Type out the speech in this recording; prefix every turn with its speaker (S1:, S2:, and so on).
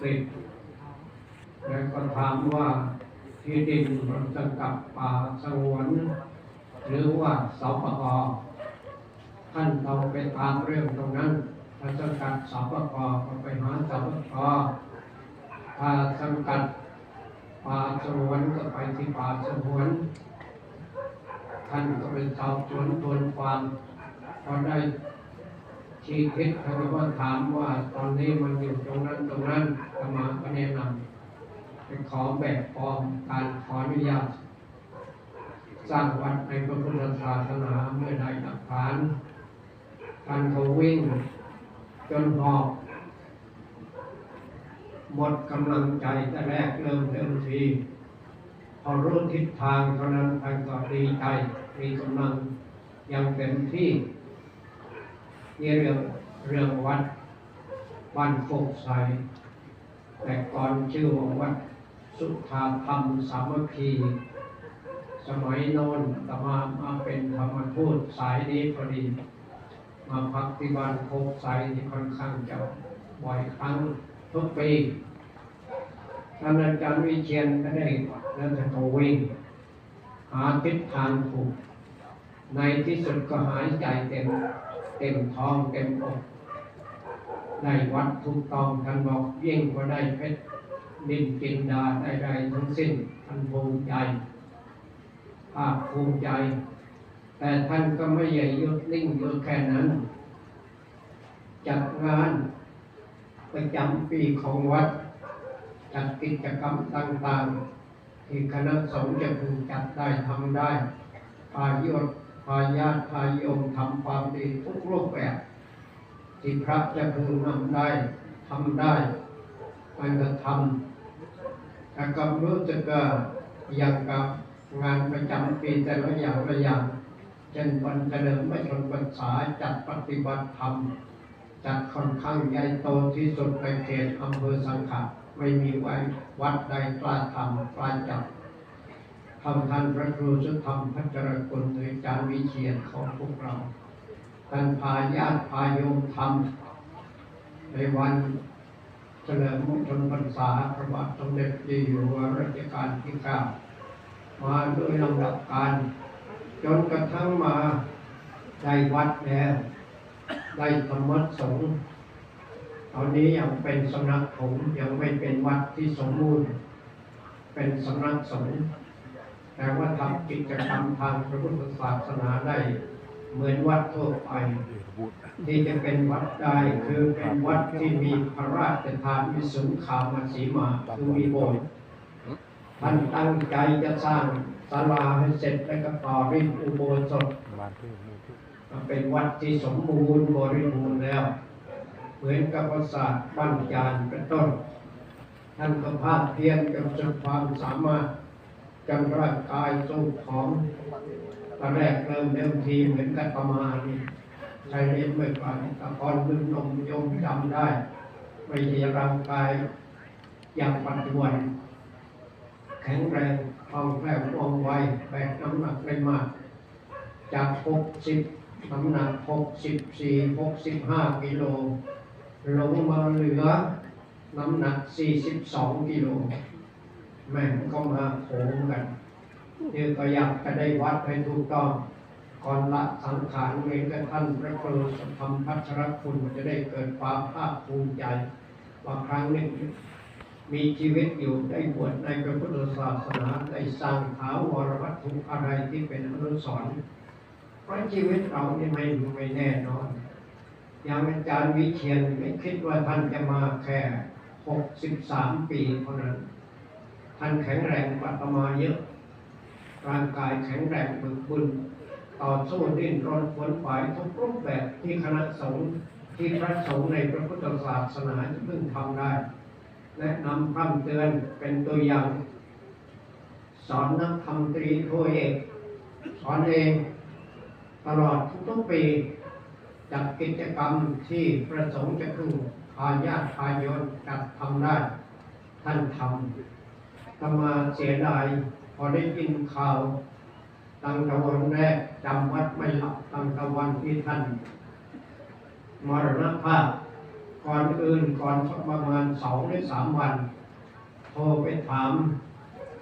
S1: สิทธิ์แล้วก็ถามว่าที่ดินมันสังกับป่าสงวนหรือว่าสปกท่านต้องไปตามเรื่องตรงนั้นถ้าสังกัดสปกก็ไปหาสปกถ้าสังกัดป่าสงวนก็ไปที่ป่าสงวน ท่านก็ไปสอบสวนทวนความพอได้ชี้คิดท่านก็ถามว่าตอนนี้มันอยู่ตรง นั้นตรงนั้นธรรมาก็แนะนำไปขอแบบฟอร์มการขออนุญาต สร้างวัดในพระพุทธศาสนาเมื่อใดหลักฐานท่านเขาวิ่ง จนหอบหมดกำลังใจแต่แรกเริ่มเดิมทีพอรู้ทิศทางเท่านั้นท่านก็ดีใจมีกำลังยังเต็มที่นี่เรื่องเรื่องวัด บ้านโคกใส แต่ก่อนชื่อว่าวัดสุธาธรรมสามัคคีสมัยโน้นตมามาเป็นธรรมทูตสายนี้พอดี มาพักที่บ้านโคกใสที่ค่อนข้างจะบ่อยครั้งทุกปีท่านอาจารย์วิเชียนก็ได้แล้วจะก็วิ่ง หาทิศทางถูกในที่สุดก็หายใจเต็ม เต็มท้องเต็มอก ได้วัดถูกต้องท่านบอกเยิ่งกว่าได้เพชรดินจินดาได้ใดทั้งสิ้นท่านภูมิใจภาคภูมิใจ แต่ท่านก็ไม่ใหญ่ยุดนิ่งอยู่แค่นั้น จัดงานประจำปีของวัด จัดกิจกรรมต่างๆ ที่คณะสงฆ์จะพึงจัดได้ทำได้พายศพายาตพายมทำความดีทุกรูปแบบ ที่พระจะพึงนำได้ทำได้มันก็ทำแต่ก็รู้สึกอย่างกับงานประจำปีแต่ละอย่างละอย่างเช่นวันเฉลิมพระชนมพรรษาจัดปฏิบัติธรรม จัดค่อนข้างใหญ่โตที่สุดในเขตอำเภอสังขะไม่มีไว้วัดใดกล้าทำกล้าจับทำท่านพระครูสุธรรมพัชรกุลในจารย์วิเชียนของพวกเรา ท่านพาญาติพาโยมทำในวันเฉลิมมงคลพรรษาพระบาทสมเด็จพระอยู่หัวรัชกาลที่เก้ามาด้วยลำดับการ จนกระทั่งมาได้วัดแล้วได้ธรรมสงฆ์ตอนนี้ยังเป็นสำนักสงฆ์ยังไม่เป็นวัดที่สมบูรณ์ เป็นสำนักสงฆ์แต่ว่าทำกิจกรรมทางพระพุทธศาสนาได้ เหมือนวัดทั่วไป ที่จะเป็นวัดได้คือเป็นวัดที่มีพระราชทานวิสุงขามสีมาคือมีโบสถ์ท่านตั้งใจจะสร้างศาลาให้เสร็จแล้วก็ต่อริมอุโบสถเป็นวัดที่สมบูรณ์บริบูรณ์แล้ว เหมือนกับปราสาทบ้นจานเป็นต้น ท่านก็ภาคเพียรกับสุดความสามารถ จนร่างกายสู้ของตอนแรกเริ่มเดิมทีเหมือนกับประมาณนี้ใช้เล็บไม่ไปตะกอนดึงนมยมจำได้ไม่ใช่ร่างกายอย่างปัจจุบันแข็งแรงคล่องแคล่วว่องไวแบกน้ำหนักได้มาก จากหกสิบน้ำหนักหกสิบสี่หกสิบห้ากิโลลงมาเหลือน้ำหนักสี่สิบสองกิโล แม่งก็มาโขงกันเดี๋ยวก็อยากจะได้วัดให้ถูกต้องก่อนละสังขารเองกับท่านพระครูสุธรรมพัชรคุณจะได้เกิดความภาคภูมิใจว่าครั้งหนึ่งมีชีวิตอยู่ได้บวชในพระพุทธศาสนาได้สร้างถาววรวัตถุอะไรที่เป็นอนุสรณ์เพราะชีวิตเรานี่ไม่ไม่แน่นอน อย่างอาจารย์วิเชียนไม่คิดว่าท่านจะมาแค่หกสิบสามปีเท่านั้น ท่านแข็งแรงกว่าตมาเยอะ ร่างกายแข็งแรงบึกบึนต่อสู้ดิ้นรนขวนขวายทุกรูปแบบที่คณะสงฆ์ที่พระสงฆ์ในพระพุทธศาสนาจะพึงทำได้แนะนำพร่ำเตือนเป็นตัวอย่าง สอนนักธรรมตรีโทเอกสอนเองตลอดทุกๆปีจัดกิจกรรมที่ประสงค์จะพึงพาญาติพาโยนจัดทำได้ ท่านทำ ทำมาเสียดายพอได้ยินข่าว ตั้งแต่วันแรกจำวัดไม่หลับตั้งแต่วันที่ท่านมรณภาพก่อนอื่นก่อนประมาณสองหรือสามวัน โทรไปถาม